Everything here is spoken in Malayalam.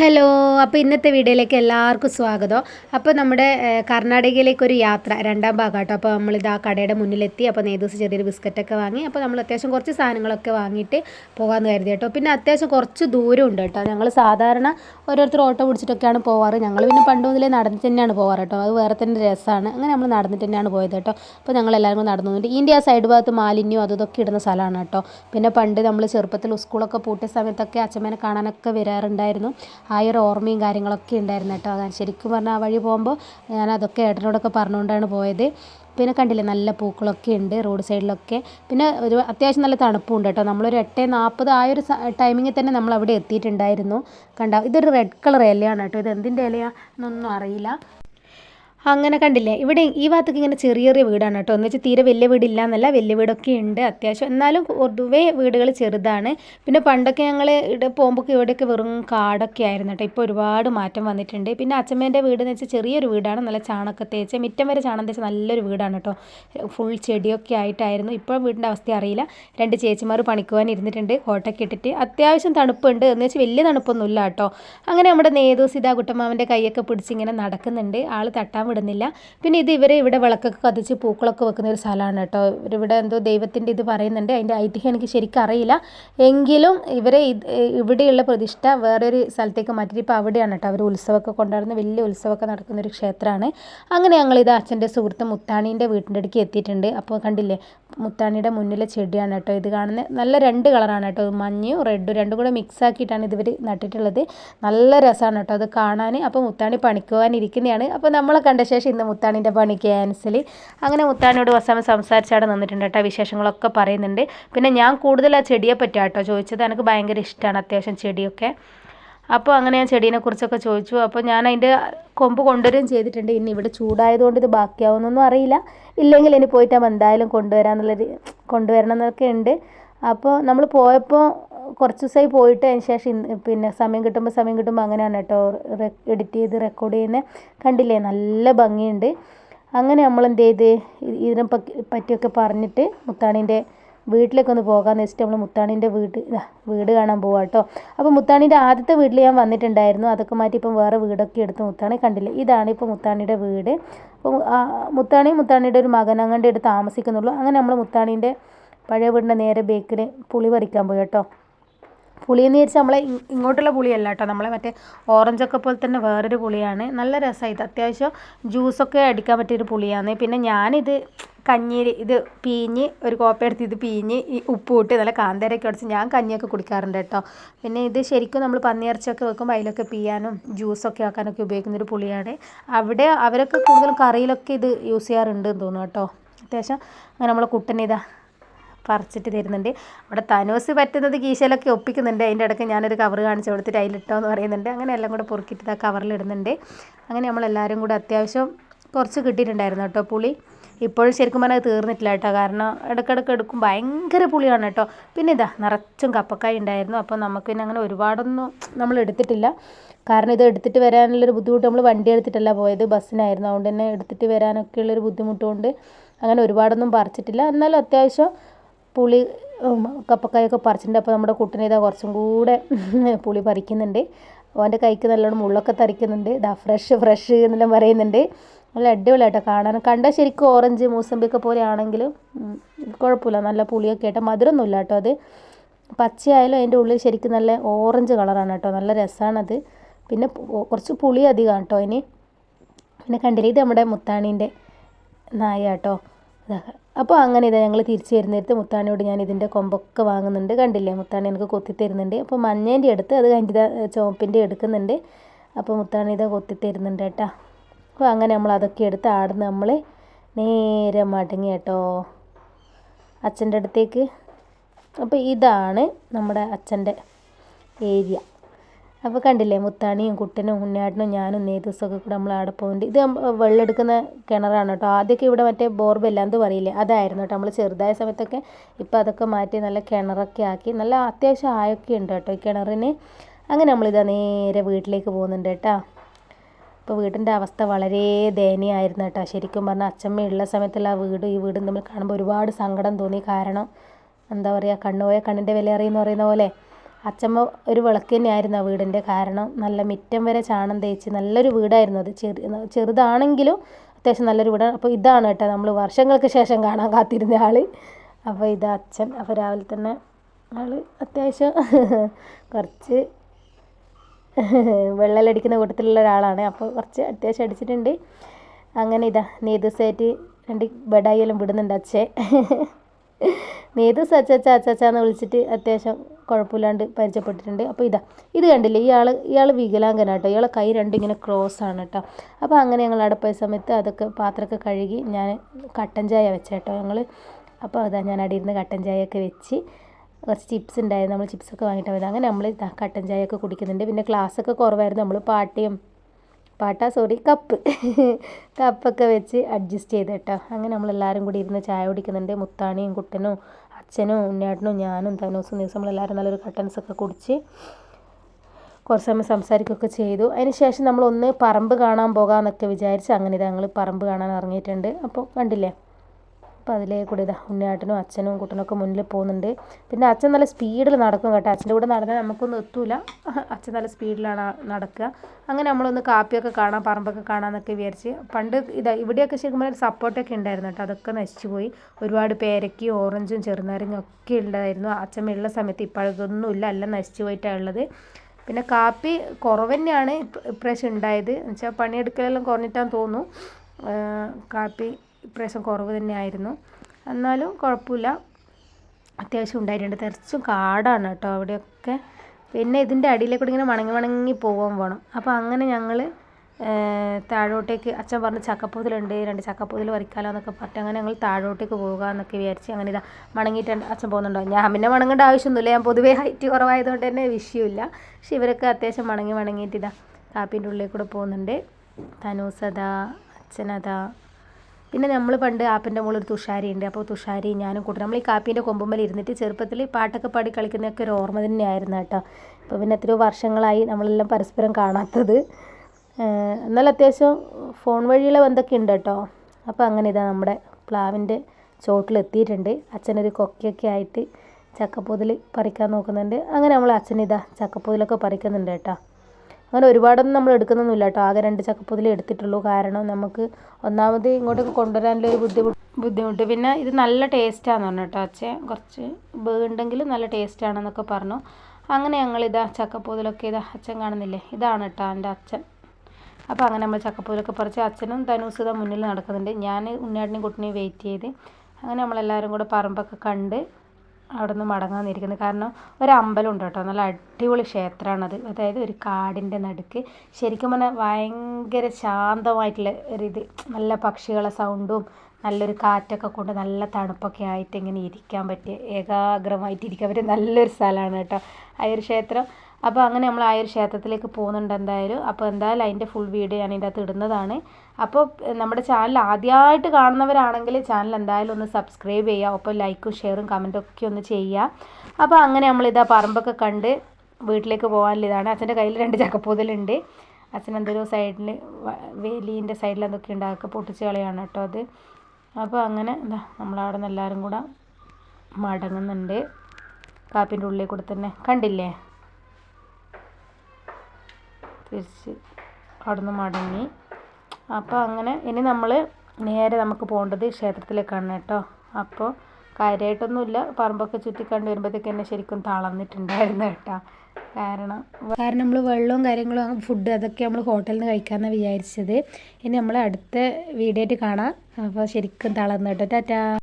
ഹലോ അപ്പോൾ ഇന്നത്തെ വീഡിയോയിലേക്ക് എല്ലാവർക്കും സ്വാഗതം. അപ്പോൾ നമ്മുടെ കർണാടകയിലേക്കൊരു യാത്ര രണ്ടാം ഭാഗം കേട്ടോ അപ്പോൾ നമ്മളിത് ആ കടയുടെ മുന്നിലെത്തി അപ്പോൾ നേതൂസ് ചെറിയൊരു ബിസ്ക്കറ്റൊക്കെ വാങ്ങി അപ്പോൾ നമ്മൾ അത്യാവശ്യം കുറച്ച് സാധനങ്ങളൊക്കെ വാങ്ങിയിട്ട് പോകാമെന്ന് കരുതി കേട്ടോ പിന്നെ അത്യാവശ്യം കുറച്ച് ദൂരം ഉണ്ട് കേട്ടോ. ഞങ്ങൾ സാധാരണ ഓരോരുത്തർ ഓട്ടോ പിടിച്ചിട്ടൊക്കെയാണ് പോവാറ്. ഞങ്ങൾ പിന്നെ പണ്ട് മുതലേ നടന്നിട്ട് തന്നെയാണ് പോവാറ് കേട്ടോ. അത് വേറെ തന്നെ രസമാണ് അങ്ങനെ നമ്മൾ നടന്നിട്ട് തന്നെയാണ് പോയത് കേട്ടോ. അപ്പോൾ ഞങ്ങൾ എല്ലാവരും നടന്നു പോകുന്നുണ്ട് ഇതിന്റെ ആ സൈഡ് ഭാഗത്ത് മാലിന്യം അതും ഇതൊക്കെ ഇടുന്ന സ്ഥലമാണ് കേട്ടോ. പിന്നെ പണ്ട് നമ്മൾ ചെറുപ്പത്തിൽ സ്കൂളൊക്കെ പൂട്ടിയ സമയത്തൊക്കെ അച്ഛമ്മേനെ കാണാനൊക്കെ വരാറുണ്ടായിരുന്നു. ആ ഒരു ഓർമ്മയും കാര്യങ്ങളൊക്കെ ഉണ്ടായിരുന്നു കേട്ടോ. അതാണ് ശരിക്കും പറഞ്ഞാൽ ആ വഴി പോകുമ്പോൾ ഞാൻ അതൊക്കെ ഏട്ടനോടൊക്കെ പറഞ്ഞുകൊണ്ടാണ് പോയത്. പിന്നെ കണ്ടില്ലേ നല്ല പൂക്കളൊക്കെ ഉണ്ട് റോഡ് സൈഡിലൊക്കെ. പിന്നെ ഒരു അത്യാവശ്യം നല്ല തണുപ്പുണ്ട് കേട്ടോ. നമ്മളൊരു എട്ട് നാൽപ്പത് ആ ഒരു ടൈമിങ്ങിൽ തന്നെ നമ്മൾ അവിടെ എത്തിയിട്ടുണ്ടായിരുന്നു. കണ്ട ഇതൊരു റെഡ് കളർ ഇലയാണ് കേട്ടോ. ഇത് എന്തിന്റെ ഇലയാണെന്നൊന്നും അറിയില്ല. അങ്ങനെ കണ്ടില്ലേ? ഇവിടെ ഈ ഭാഗത്തൊക്കെ ഇങ്ങനെ ചെറിയ ചെറിയ വീടാണ് കേട്ടോ. എന്ന് വെച്ചാൽ തീരെ വലിയ വീടില്ല എന്നല്ല വലിയ വീടൊക്കെ ഉണ്ട് അത്യാവശ്യം. എന്നാലും പൊതുവേ വീടുകൾ ചെറുതാണ്. പിന്നെ പണ്ടൊക്കെ ഞങ്ങൾ ഇവിടെ പോകുമ്പോൾ ഇവിടെയൊക്കെ വെറും കാടൊക്കെ ആയിരുന്നു കേട്ടോ. ഇപ്പോൾ ഒരുപാട് മാറ്റം വന്നിട്ടുണ്ട്. പിന്നെ അച്ഛമ്മേന്റെ വീട് എന്ന് വെച്ചാൽ ചെറിയൊരു വീടാണ്. നല്ല ചാണകം തേച്ച് മിറ്റം വരെ ചാണകം തേച്ച് നല്ലൊരു വീടാണ് കേട്ടോ. ഫുൾ ചെടിയൊക്കെ ആയിട്ടായിരുന്നു. ഇപ്പോൾ വീടിന്റെ അവസ്ഥ അറിയില്ല. രണ്ട് ചേച്ചിമാർ പണിക്കുവാൻ ഇരുന്നിട്ടുണ്ട്. കോട്ടൊക്കെ ഇട്ടിട്ട് അത്യാവശ്യം തണുപ്പുണ്ട്. എന്ന് വെച്ചാൽ വലിയ തണുപ്പൊന്നുമില്ല കേട്ടോ. അങ്ങനെ നമ്മുടെ നേതൂസ് ഇതാ കുട്ടമാമന്റെ കൈയൊക്കെ പിടിച്ചിങ്ങനെ നടക്കുന്നുണ്ട്. ആൾ തട്ടാൻ വിടുന്നില്ല. പിന്നെ ഇത് ഇവരെ ഇവിടെ വിളക്കൊക്കെ കത്തിച്ച് പൂക്കളൊക്കെ വെക്കുന്ന ഒരു സ്ഥലമാണ് കേട്ടോ. ഇവരിവിടെ എന്തോ ദൈവത്തിന്റെ ഇത് പറയുന്നുണ്ട്. അതിന്റെ ഐതിഹ്യം എനിക്ക് ശരിക്കും അറിയില്ല. എങ്കിലും ഇവരെ ഇവിടെയുള്ള പ്രതിഷ്ഠ വേറൊരു സ്ഥലത്തേക്ക് മാറ്റിയിട്ട് ഇപ്പോൾ അവിടെയാണ് കേട്ടോ. അവർ ഉത്സവമൊക്കെ കൊണ്ടാടുന്ന വലിയ ഉത്സവമൊക്കെ നടക്കുന്ന ഒരു ക്ഷേത്രമാണ്. അങ്ങനെ ഞങ്ങളിത് അച്ഛന്റെ സുഹൃത്ത് മുത്താണീന്റെ വീട്ടിന്റെ അടുക്ക് എത്തിയിട്ടുണ്ട്. അപ്പോൾ കണ്ടില്ലേ മുത്താണിയുടെ മുന്നിലെ ചെടിയാണ് കേട്ടോ ഇത് കാണുന്ന. നല്ല രണ്ട് കളറാണ് കേട്ടോ. മഞ്ഞയും റെഡും രണ്ടും കൂടെ മിക്സ് ആക്കിയിട്ടാണ് ഇവർ നട്ടിട്ടുള്ളത്. നല്ല രസമാണ് കേട്ടോ അത് കാണാൻ അപ്പോൾ മുത്താണി പണിക്കുവാനിരിക്കുന്നതാണ് അപ്പോൾ നമ്മളെ കണ്ട ശേഷം ഇന്ന് മുത്താണിന്റെ പണി ക്യാൻസൽ അങ്ങനെ മുത്താണിയോട് വസാമ സംസാരിച്ചാടെ നിന്നിട്ടുണ്ട് കേട്ടോ വിശേഷങ്ങളൊക്കെ പറയുന്നുണ്ട്. പിന്നെ ഞാൻ കൂടുതൽ ആ ചെടിയെ പറ്റിയാണ് കേട്ടോ ചോദിച്ചത്. എനിക്ക് ഭയങ്കര ഇഷ്ടമാണ് അത്യാവശ്യം ചെടിയൊക്കെ. അപ്പോൾ അങ്ങനെ ഞാൻ ചെടീനെ കുറിച്ചൊക്കെ ചോദിച്ചു. അപ്പോൾ ഞാൻ അതിന്റെ കൊമ്പ് കൊണ്ടുവരികയും ചെയ്തിട്ടുണ്ട്. ഇനി ഇവിടെ ചൂടായതുകൊണ്ട് ഇത് ബാക്കിയാവുന്നൊന്നും അറിയില്ല. ഇല്ലെങ്കിൽ ഇനി പോയിട്ട് നമ്മൾ എന്തായാലും കൊണ്ടുവരാന്നുള്ളൊരു കൊണ്ടുവരണം എന്നൊക്കെ ഉണ്ട്. അപ്പോൾ നമ്മൾ പോയപ്പോൾ കുറച്ച് ദിവസമായി പോയിട്ട് അതിന് ശേഷം പിന്നെ സമയം കിട്ടുമ്പോൾ സമയം കിട്ടുമ്പോൾ അങ്ങനെയാണ് കേട്ടോ എഡിറ്റ് ചെയ്ത് റെക്കോർഡ് ചെയ്യുന്നത് കണ്ടില്ലേ? നല്ല ഭംഗിയുണ്ട്. അങ്ങനെ നമ്മൾ എന്ത് ചെയ്ത് ഇതിനെ പറ്റിയൊക്കെ പറഞ്ഞിട്ട് മുത്താണീന്റെ വീട്ടിലേക്ക് ഒന്ന് പോകാമെന്ന് വെച്ചിട്ട് നമ്മൾ മുത്താണീന്റെ വീട് വീട് കാണാൻ പോവാം കേട്ടോ. അപ്പോൾ മുത്താണീന്റെ ആദ്യത്തെ വീട്ടിൽ ഞാൻ വന്നിട്ടുണ്ടായിരുന്നു. അതൊക്കെ മാറ്റി ഇപ്പം വേറെ വീടൊക്കെ എടുത്ത് മുത്താണി കണ്ടില്ലേ? ഇതാണ് ഇപ്പോൾ മുത്താണിയുടെ വീട്. അപ്പോൾ മുത്താണി മുത്താണിയുടെ ഒരു മകൻ അങ്ങോട്ട് എടുത്ത് താമസിക്കുന്നുള്ളൂ. അങ്ങനെ നമ്മൾ മുത്താണീന്റെ പഴയ വീടിന്റെ നേരെ ബേക്കിൽ പുളി പറിക്കാൻ പോയി കേട്ടോ. പുളിയെന്ന് വിചാരിച്ചാൽ നമ്മളെ ഇങ്ങോട്ടുള്ള പുളിയല്ല കേട്ടോ. നമ്മളെ മറ്റേ ഓറഞ്ചൊക്കെ പോലെ തന്നെ വേറൊരു പുളിയാണ്. നല്ല രസമായി ഇത്. അത്യാവശ്യം ജ്യൂസൊക്കെ അടിക്കാൻ പറ്റിയൊരു പുളിയാണ്. പിന്നെ ഞാനിത് കഞ്ഞിയിൽ ഇത് പീഞ്ഞ് ഒരു കോപ്പ എടുത്ത് ഇത് പീഞ്ഞ് ഈ ഉപ്പ് കൂട്ടി നല്ല കാന്തേരൊക്കെ അടിച്ച് ഞാൻ കഞ്ഞിയൊക്കെ കുടിക്കാറുണ്ട് കേട്ടോ. പിന്നെ ഇത് ശരിക്കും നമ്മൾ പന്നിയിറച്ചിയൊക്കെ വെക്കുമ്പോൾ അതിലൊക്കെ പീയാനും ജ്യൂസൊക്കെ ആക്കാനൊക്കെ ഉപയോഗിക്കുന്ന ഒരു പുളിയാണ്. അവിടെ അവരൊക്കെ കൂടുതൽ കറിയിലൊക്കെ ഇത് യൂസ് ചെയ്യാറുണ്ട് എന്ന് തോന്നുന്നു കേട്ടോ. അത്യാവശ്യം അങ്ങനെ നമ്മളെ കുട്ടനിതാ പറിച്ചിട്ട് തരുന്നുണ്ട്. അവിടെ തനൂസ് പറ്റുന്നത് കീശയിലൊക്കെ ഒപ്പിക്കുന്നുണ്ട്. അതിന്റെ ഇടയ്ക്ക് ഞാനൊരു കവർ കാണിച്ച് കൊടുത്തിട്ട് അതിലിട്ടോ എന്ന് പറയുന്നുണ്ട്. അങ്ങനെ എല്ലാം കൂടെ പൊറുക്കിയിട്ട് ആ കവറിലിടുന്നുണ്ട് അങ്ങനെ നമ്മളെല്ലാവരും കൂടെ അത്യാവശ്യം കുറച്ച് കിട്ടിയിട്ടുണ്ടായിരുന്നു കേട്ടോ പുളി. ഇപ്പോഴും ശരിക്കും പറഞ്ഞാൽ തീർന്നിട്ടില്ല കേട്ടോ. കാരണം ഇടയ്ക്കിടയ്ക്ക് എടുക്കും. ഭയങ്കര പുളിയാണ് കേട്ടോ. പിന്നെ ഇതാ നിറച്ചും കപ്പക്കായ ഉണ്ടായിരുന്നു. അപ്പോൾ നമുക്ക് പിന്നെ അങ്ങനെ ഒരുപാടൊന്നും നമ്മൾ എടുത്തിട്ടില്ല. കാരണം ഇത് എടുത്തിട്ട് വരാനുള്ളൊരു ബുദ്ധിമുട്ട് നമ്മൾ വണ്ടി എടുത്തിട്ടല്ല പോയത്. ബസ്സിനായിരുന്നു. അതുകൊണ്ട് തന്നെ എടുത്തിട്ട് വരാനൊക്കെയുള്ളൊരു ബുദ്ധിമുട്ടുകൊണ്ട് ബുദ്ധിമുട്ട് കൊണ്ട് അങ്ങനെ ഒരുപാടൊന്നും പറിച്ചിട്ടില്ല. എന്നാലും അത്യാവശ്യം പുളി കപ്പക്കായൊക്കെ പറിച്ചിട്ടുണ്ട്. അപ്പോൾ നമ്മുടെ കുട്ടനെ ഇതാ കുറച്ചും കൂടെ പുളി പറിക്കുന്നുണ്ട്. അവന്റെ കൈക്ക് നല്ലോണം മുള്ളൊക്കെ തറിക്കുന്നുണ്ട് ഇതാ ഫ്രഷ് ഫ്രഷ് എന്നെല്ലാം പറയുന്നുണ്ട്. നല്ല അടിപൊളിയായിട്ടോ കാണാൻ. കണ്ടാൽ ശരിക്കും ഓറഞ്ച് മൂസമ്പിയൊക്കെ പോലെ ആണെങ്കിലും കുഴപ്പമില്ല. നല്ല പുളിയൊക്കെ ആയിട്ട്. മധുരമൊന്നുമില്ല കേട്ടോ അത്. പച്ചയായാലും അതിന്റെ ഉള്ളിൽ ശരിക്കും നല്ല ഓറഞ്ച് കളറാണ് കേട്ടോ. നല്ല രസമാണത് പിന്നെ കുറച്ച് പുളി അധികമാണ് കേട്ടോ അതിന്. പിന്നെ കണ്ടില്ലേ ഇത് നമ്മുടെ മുത്താണീന്റെ നായ കേട്ടോ? അപ്പോൾ അങ്ങനെ ഇതാ ഞങ്ങൾ തിരിച്ചു വരുന്നിടത്ത് മുത്താണിയോട് ഞാൻ ഇതിന്റെ കൊമ്പൊക്കെ വാങ്ങുന്നുണ്ട്. കണ്ടില്ലേ? മുത്താണി എനിക്ക് കൊത്തി തരുന്നുണ്ട്. അപ്പോൾ മഞ്ഞേന്റെ അടുത്ത് അത് കഴിഞ്ഞിട്ട് ഇതാ ചുവപ്പിന്റെ എടുക്കുന്നുണ്ട്. അപ്പോൾ മുത്താണി ഇതാ കൊത്തി തരുന്നുണ്ട് കേട്ടോ. അപ്പോൾ അങ്ങനെ നമ്മൾ അതൊക്കെ എടുത്ത് ആടുന്ന് നമ്മൾ നേരെ മടങ്ങി കേട്ടോ. അച്ഛന്റെ അടുത്തേക്ക്. അപ്പോൾ ഇതാണ് നമ്മുടെ അച്ഛന്റെ ഏരിയ. അപ്പോൾ കണ്ടില്ലേ മുത്താണിയും കുട്ടനും ഉണ്ണിയാട്ടനും ഞാനും നേതൂസൊക്കെ കൂടെ നമ്മൾ അവിടെ പോകുന്നുണ്ട് ഇത് വെള്ളം എടുക്കുന്ന കിണറാണ് കേട്ടോ. ആദ്യമൊക്കെ ഇവിടെ മറ്റേ ബോർബെല്ലാം എന്ത് പറയില്ലേ? അതായിരുന്നു കേട്ടോ. നമ്മൾ ചെറുതായ സമയത്തൊക്കെ ഇപ്പോൾ അതൊക്കെ മാറ്റി നല്ല കിണറൊക്കെ ആക്കി നല്ല അത്യാവശ്യം ആയൊക്കെ ഉണ്ട് കേട്ടോ ഈ കിണറിന്. അങ്ങനെ നമ്മളിതാ നേരെ വീട്ടിലേക്ക് പോകുന്നുണ്ട് കേട്ടോ. അപ്പോൾ വീടിന്റെ അവസ്ഥ വളരെ ദയനീയമായിരുന്നു കേട്ടോ. ശരിക്കും പറഞ്ഞാൽ അച്ഛമ്മയുള്ള സമയത്തുള്ള ആ വീടും ഈ വീടും തമ്മിൽ കാണുമ്പോൾ ഒരുപാട് സങ്കടം തോന്നി. കാരണം എന്താ പറയുക കണ്ണുപോയ കണ്ണിന്റെ വില അറിയുന്ന പറയുന്ന പോലെ അച്ഛമ്മ ഒരു വിളക്ക് തന്നെയായിരുന്നു ആ വീടിന്റെ കാരണം. നല്ല മിറ്റം വരെ ചാണം തേച്ച് നല്ലൊരു വീടായിരുന്നു അത്. ചെറു ചെറുതാണെങ്കിലും അത്യാവശ്യം നല്ലൊരു വീടാണ്. അപ്പോൾ ഇതാണ് കേട്ടോ നമ്മൾ വർഷങ്ങൾക്ക് ശേഷം കാണാൻ കാത്തിരുന്ന ആൾ. അപ്പോൾ ഇത് അച്ഛൻ. അപ്പോൾ രാവിലെ തന്നെ ആൾ അത്യാവശ്യം കുറച്ച് വെള്ളലടിക്കുന്ന കൂട്ടത്തിലുള്ള ഒരാളാണ്. അപ്പോൾ കുറച്ച് അത്യാവശ്യം അടിച്ചിട്ടുണ്ട്. അങ്ങനെ ഇതാ നേതൃസായിട്ട് രണ്ട് ബെഡായി എല്ലാം വിടുന്നുണ്ട് അച്ഛേ നേതൃസ് സച്ച അച്ചച്ച എന്ന് വിളിച്ചിട്ട് അത്യാവശ്യം കുഴപ്പമില്ലാണ്ട് പരിചയപ്പെട്ടിട്ടുണ്ട്. അപ്പോൾ ഇതാ ഇത് കണ്ടില്ലേ ഇയാൾ ഇയാൾ വികലാംഗനാട്ടോ ഇയാളെ കൈ രണ്ടും ഇങ്ങനെ ക്രോസ് ആണ് കേട്ടോ. അപ്പോൾ അങ്ങനെ ഞങ്ങൾ അവിടെ പോയ സമയത്ത് അതൊക്കെ പാത്രമൊക്കെ കഴുകി ഞാൻ കട്ടൻ ചായ വെച്ചേട്ടോ ഞങ്ങൾ. അപ്പോൾ അതാ ഞാൻ അവിടെ ഇരുന്ന് കട്ടൻ ചായയൊക്കെ വെച്ച് കുറച്ച് ചിപ്സ് ഉണ്ടായിരുന്നു. നമ്മൾ ചിപ്സൊക്കെ വാങ്ങിയിട്ട് പോയത് അങ്ങനെ നമ്മൾ കട്ടൻ ചായയൊക്കെ കുടിക്കുന്നുണ്ട്. പിന്നെ ക്ലാസ്സൊക്കെ കുറവായിരുന്നു. നമ്മൾ പാട്ടയും പാട്ട സോറി കപ്പ്. കപ്പൊക്കെ വെച്ച് അഡ്ജസ്റ്റ് ചെയ്ത് കേട്ടോ അങ്ങനെ നമ്മളെല്ലാവരും കൂടി ഇരുന്ന് ചായ കുടിക്കുന്നുണ്ട്. മുത്താണിയും കുട്ടനും അച്ഛനും ഉണ്ണിയാട്ടനും ഞാനും തനൂസും ദിവസം നമ്മളെല്ലാവരും നല്ലൊരു കട്ടൻസൊക്കെ കുടിച്ച് കുറച്ച് സമയം സംസാരിക്കുകയൊക്കെ ചെയ്തു. അതിന് ശേഷം നമ്മളൊന്ന് പറമ്പ് കാണാൻ പോകാമെന്നൊക്കെ വിചാരിച്ച് അങ്ങനെ ഞങ്ങൾ പറമ്പ് കാണാൻ ഇറങ്ങിയിട്ടുണ്ട്. അപ്പോൾ കണ്ടില്ലേ? അപ്പോൾ അതിലേ കൂടി ഇതാ ഉണ്ണിയാട്ടനും അച്ഛനും കുട്ടനൊക്കെ മുന്നിൽ പോകുന്നുണ്ട്. പിന്നെ അച്ഛൻ നല്ല സ്പീഡിൽ നടക്കും കേട്ടോ. അച്ഛന്റെ കൂടെ നടന്നാൽ നമുക്കൊന്നും എത്തൂല. അച്ഛൻ നല്ല സ്പീഡിലാണ് നടക്കുക. അങ്ങനെ നമ്മളൊന്ന് കാപ്പിയൊക്കെ കാണാം പറമ്പൊക്കെ കാണാമെന്നൊക്കെ വിചാരിച്ച്. പണ്ട് ഇതാ ഇവിടെയൊക്കെ ശരിക്കും പറഞ്ഞാൽ സപ്പോർട്ടൊക്കെ ഉണ്ടായിരുന്നു കേട്ടോ. അതൊക്കെ നശിച്ചു പോയി. ഒരുപാട് പേരയ്ക്ക് ഓറഞ്ചും ചെറുനാരങ്ങയും ഒക്കെ ഉണ്ടായിരുന്നു. അച്ഛൻ ഉള്ള സമയത്ത് ഇപ്പോൾ അതൊന്നുമില്ല എല്ലാം നശിച്ചു പോയിട്ടാണ് ഉള്ളത്. പിന്നെ കാപ്പി കുറവ് തന്നെയാണ് ഇപ്രാവശ്യം ഉണ്ടായത്. എന്ന് വെച്ചാൽ പണിയെടുക്കലെല്ലാം കുറഞ്ഞിട്ടാന്ന് തോന്നുന്നു. കാപ്പി ഇപ്രാവശ്യം കുറവ് തന്നെയായിരുന്നു. എന്നാലും കുഴപ്പമില്ല. അത്യാവശ്യം ഉണ്ടായിട്ടുണ്ട്. തിരച്ചും കാടാണ് കേട്ടോ അവിടെയൊക്കെ. പിന്നെ ഇതിന്റെ അടിയിലേക്കൂടെ ഇങ്ങനെ മണങ്ങി മണങ്ങി പോകാൻ വേണം അപ്പോൾ അങ്ങനെ ഞങ്ങൾ താഴോട്ടേക്ക് അച്ഛൻ പറഞ്ഞ് ചക്കപ്പൂതിലുണ്ട് രണ്ട് ചക്കപ്പൂതിൽ വരയ്ക്കാലോ എന്നൊക്കെ പറഞ്ഞിട്ട് അങ്ങനെ ഞങ്ങൾ താഴോട്ടേക്ക് പോകുക എന്നൊക്കെ വിചാരിച്ച് അങ്ങനെ ഇതാ മണങ്ങിയിട്ട് അച്ഛൻ പോകുന്നുണ്ടോ? ഞാൻ പിന്നെ മണങ്ങേണ്ട ആവശ്യമൊന്നുമില്ല. ഞാൻ പൊതുവേ ഹൈറ്റ് കുറവായതുകൊണ്ട് തന്നെ വിഷയമില്ല. പക്ഷെ ഇവരൊക്കെ അത്യാവശ്യം മണങ്ങി മണങ്ങിയിട്ട് ഇതാ കാപ്പീന്റെ ഉള്ളിൽ കൂടെ പോകുന്നുണ്ട്. തനൂസതാ അച്ഛനതാ പിന്നെ നമ്മൾ പണ്ട് ആപ്പിന്റെ മുകളിൽ ഒരു തുഷാരി ഉണ്ട് അപ്പോൾ തുഷാരി ഞാനും കൂട്ടും നമ്മൾ ഈ കാപ്പീന്റെ കൊമ്പുമ്മൽ ഇരുന്നിട്ട് ചെറുപ്പത്തിൽ പാട്ടൊക്കെ പാടി കളിക്കുന്നതൊക്കെ ഒരു ഓർമ്മ തന്നെയായിരുന്നു കേട്ടോ. അപ്പോൾ പിന്നെ എത്രയോ വർഷങ്ങളായി നമ്മളെല്ലാം പരസ്പരം കാണാത്തത്. എന്നാൽ അത്യാവശ്യം ഫോൺ വഴിയുള്ള ബന്ധമൊക്കെ ഉണ്ട് കേട്ടോ. അപ്പോൾ അങ്ങനെ ഇതാ നമ്മുടെ പ്ലാവിന്റെ ചോട്ടിലെത്തിയിട്ടുണ്ട്. അച്ഛനൊരു കൊക്കയൊക്കെ ആയിട്ട് ചക്കപ്പൂതിൽ പറിക്കാൻ നോക്കുന്നുണ്ട്. അങ്ങനെ നമ്മൾ അച്ഛനിതാ ചക്കപ്പൂതിലൊക്കെ പറിക്കുന്നുണ്ട് കേട്ടോ. അങ്ങനെ ഒരുപാടൊന്നും നമ്മൾ എടുക്കുന്നൊന്നുമില്ല കേട്ടോ. ആകെ രണ്ട് ചക്കപ്പൊതിലേ എടുത്തിട്ടുള്ളൂ. കാരണം നമുക്ക് ഒന്നാമത് ഇങ്ങോട്ടൊക്കെ കൊണ്ടുവരാനുള്ള ഒരു ബുദ്ധിമുട്ട് ബുദ്ധിമുട്ട്. പിന്നെ ഇത് നല്ല ടേസ്റ്റാന്ന് പറഞ്ഞു കേട്ടോ അച്ഛൻ കുറച്ച് ഉണ്ടെങ്കിലും നല്ല ടേസ്റ്റാണെന്നൊക്കെ പറഞ്ഞു. അങ്ങനെ ഞങ്ങളിതാ ചക്കപ്പൂതിലൊക്കെ ഇതാ അച്ഛൻ കാണുന്നില്ലേ? ഇതാണ് കേട്ടോ എന്റെ അച്ഛൻ. അപ്പോൾ അങ്ങനെ നമ്മൾ ചക്കപ്പൂതിലൊക്കെ പറിച്ച് അച്ഛനും ധനൂസുത മുന്നിൽ നടക്കുന്നുണ്ട്. ഞാൻ ഉണ്ണിയാടിനെയും കുട്ടിനെയും വെയിറ്റ് ചെയ്ത് അങ്ങനെ നമ്മളെല്ലാവരും കൂടെ പറമ്പൊക്കെ കണ്ട് അവിടെ നിന്ന് മടങ്ങാന്നിരിക്കുന്നത് കാരണം ഒരു അമ്പലം ഉണ്ട് കേട്ടോ. നല്ല അടിപൊളി ക്ഷേത്രമാണ് അത് അതായത് ഒരു കാടിന്റെ നടുക്ക്. ശരിക്കും പറഞ്ഞാൽ ഭയങ്കര ശാന്തമായിട്ടുള്ള ഒരിത് നല്ല പക്ഷികളെ സൗണ്ടും നല്ലൊരു കാറ്റൊക്കെ കൊണ്ട് നല്ല തണുപ്പൊക്കെ ആയിട്ട് ഇങ്ങനെ ഇരിക്കാൻ പറ്റിയ ഏകാഗ്രമായിട്ട് ഇരിക്കാൻ പറ്റിയ നല്ലൊരു സ്ഥലമാണ് കേട്ടോ. ആ ഒരു ക്ഷേത്രം. അപ്പോൾ അങ്ങനെ നമ്മൾ ആ ഒരു ക്ഷേത്രത്തിലേക്ക് പോകുന്നുണ്ട് എന്തായാലും. അപ്പോൾ എന്തായാലും അതിന്റെ ഫുൾ വീഡിയോ ഞാൻ ഇതിന്റെ അകത്ത് ഇടുന്നതാണ്. അപ്പോൾ നമ്മുടെ ചാനൽ ആദ്യമായിട്ട് കാണുന്നവരാണെങ്കിൽ ചാനൽ എന്തായാലും ഒന്ന് സബ്സ്ക്രൈബ് ചെയ്യുക. ഒപ്പം ലൈക്കും ഷെയറും കമന്റും ഒക്കെ ഒന്ന് ചെയ്യുക. അപ്പോൾ അങ്ങനെ നമ്മളിതാ പറമ്പൊക്കെ കണ്ട് വീട്ടിലേക്ക് പോകാനുള്ള ഇതാണ്. അച്ഛന്റെ കയ്യിൽ രണ്ട് ചക്കപ്പൂതലുണ്ട്. അച്ഛൻ എന്തൊരു സൈഡിൽ വേലീന്റെ സൈഡിൽ എന്തൊക്കെ ഉണ്ടാക്കുക പൊട്ടിച്ച് കളയാണ് കേട്ടോ അത്. അപ്പോൾ അങ്ങനെ എന്താ നമ്മളവിടെ നിന്ന് എല്ലാവരും കൂടെ മടങ്ങുന്നുണ്ട്. കാപ്പിന്റെ ഉള്ളിൽ കൂടെ തന്നെ. കണ്ടില്ലേ? തിരിച്ച് അവിടുന്ന് മടങ്ങി. അപ്പോൾ അങ്ങനെ ഇനി നമ്മൾ നേരെ നമുക്ക് പോകേണ്ടത് ക്ഷേത്രത്തിലേക്കാണ് കേട്ടോ. അപ്പോൾ കാര്യമായിട്ടൊന്നുമില്ല പറമ്പൊക്കെ ചുറ്റിക്കണ്ട് വരുമ്പോഴത്തേക്ക് എന്നെ ശരിക്കും തളർന്നിട്ടുണ്ടായിരുന്നു കേട്ടോ. കാരണം കാരണം നമ്മൾ വെള്ളവും കാര്യങ്ങളും ഫുഡ് അതൊക്കെ നമ്മൾ ഹോട്ടലിൽ നിന്ന് കഴിക്കാമെന്നാണ് വിചാരിച്ചത്. ഇനി നമ്മൾ അടുത്ത വീഡിയോ ആയിട്ട് കാണാം. അപ്പോൾ ശരിക്കും തളർന്നു കേട്ടോ. ടാറ്റാ.